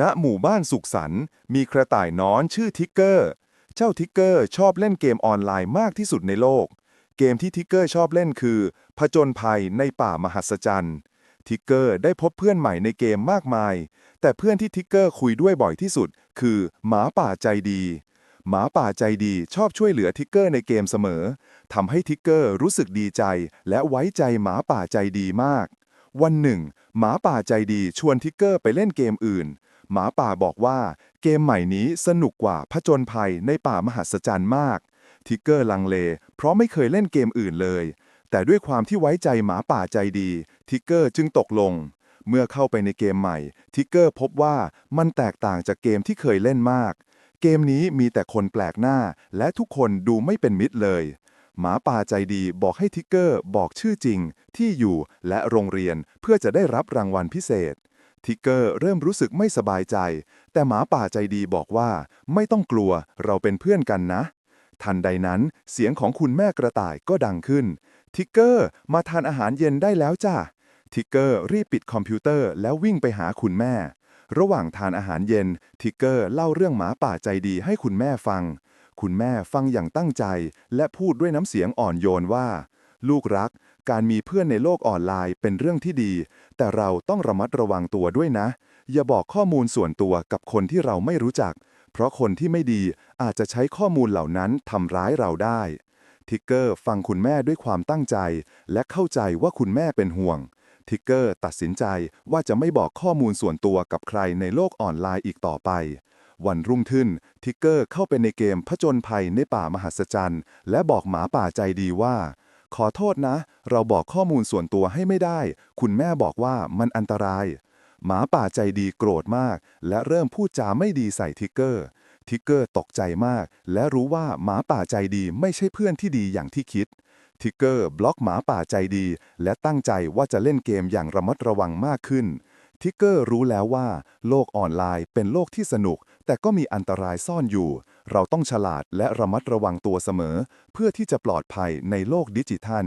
ณหมู่บ้านสุขสันต์มีกระต่ายน้อนชื่อทิกเกอร์ เจ้าทิกเกอร์ชอบเล่นเกมออนไลน์มากที่สุดในโลก เกมที่ทิกเกอร์ชอบเล่นคือ ผจญภัยในป่ามหัศจรรย์ทิกเกอร์ได้พบเพื่อนใหม่ในเกมมากมาย แต่เพื่อนที่ทิกเกอร์คุยด้วยบ่อยที่สุด คือหมาป่าใจดี หมาป่าใจดีชอบช่วยเหลือทิกเกอร์ในเกมเสมอทำให้ทิกเกอร์รู้สึกดีใจ และไว้ใจหมาป่าใจดีมาก วันหนึ่ง หมาป่าใจดีชวนทิกเกอร์ไปเล่นเกมอื่น หมาป่าบอกว่าเกมใหม่นี้สนุกกว่าผจญภัยในป่ามหัศจรรย์มาก ทิกเกอร์ลังเล เพราะไม่เคยเล่นเกมอื่นเลย แต่ด้วยความที่ไว้ใจหมาป่าใจดี ทิกเกอร์จึงตกลง เมื่อเข้าไปในเกมใหม่ ทิกเกอร์พบว่ามันแตกต่างจากเกมที่เคยเล่นมาก เกมนี้มีแต่คนแปลกหน้า และทุกคนดูไม่เป็นมิตรเลยหมาป่าใจดีบอกให้ทิกเกอร์บอกชื่อจริง ที่อยู่และโรงเรียนเพื่อจะได้รับรางวัลพิเศษ ทิกเกอร์เริ่มรู้สึกไม่สบายใจ แต่หมาป่าใจดีบอกว่า ไม่ต้องกลัวเราเป็นเพื่อนกันนะ ทันใดนั้นเสียงของคุณแม่กระต่ายก็ดังขึ้น ทิกเกอร์มาทานอาหารเย็นได้แล้วจ้าทิกเกอร์รีบปิดคอมพิวเตอร์แล้ววิ่งไปหาคุณแม่ ระหว่างทานอาหารเย็น ทิกเกอร์เล่าเรื่องหมาป่าใจดีให้คุณแม่ฟัง คุณแม่ฟังอย่างตั้งใจ และพูดด้วยน้ำเสียงอ่อนโยนว่า ลูกรัก การมีเพื่อนในโลกออนไลน์เป็นเรื่องที่ดี แต่เราต้องระมัดระวังตัวด้วยนะ อย่าบอกข้อมูลส่วนตัวกับคนที่เราไม่รู้จัก เพราะคนที่ไม่ดีอาจจะใช้ข้อมูลเหล่านั้นทำร้ายเราได้ ทิกเกอร์ฟังคุณแม่ด้วยความตั้งใจ และเข้าใจว่าคุณแม่เป็นห่วง ทิกเกอร์ตัดสินใจว่าจะไม่บอกข้อมูลส่วนตัวกับใครในโลกออนไลน์อีกต่อไปวันรุ่งขึ้น ทิกเกอร์เข้าไปในเกมผจญภัยในป่ามหัศจรรย์ และบอกหมาป่าใจดีว่า ขอโทษนะ เราบอกข้อมูลส่วนตัวให้ไม่ได้ คุณแม่บอกว่ามันอันตราย หมาป่าใจดีโกรธมาก และเริ่มพูดจาไม่ดีใส่ทิกเกอร์ ทิกเกอร์ตกใจมาก และรู้ว่าหมาป่าใจดีไม่ใช่เพื่อนที่ดีอย่างที่คิด ทิกเกอร์บล็อกหมาป่าใจดี และตั้งใจว่าจะเล่นเกมอย่างระมัดระวังมากขึ้น ทิกเกอร์รู้แล้วว่า โลกออนไลน์เป็นโลกที่สนุก แต่ก็มีอันตรายซ่อนอยู่ เราต้องฉลาดและระมัดระวังตัวเสมอ เพื่อที่จะปลอดภัยในโลกดิจิทัล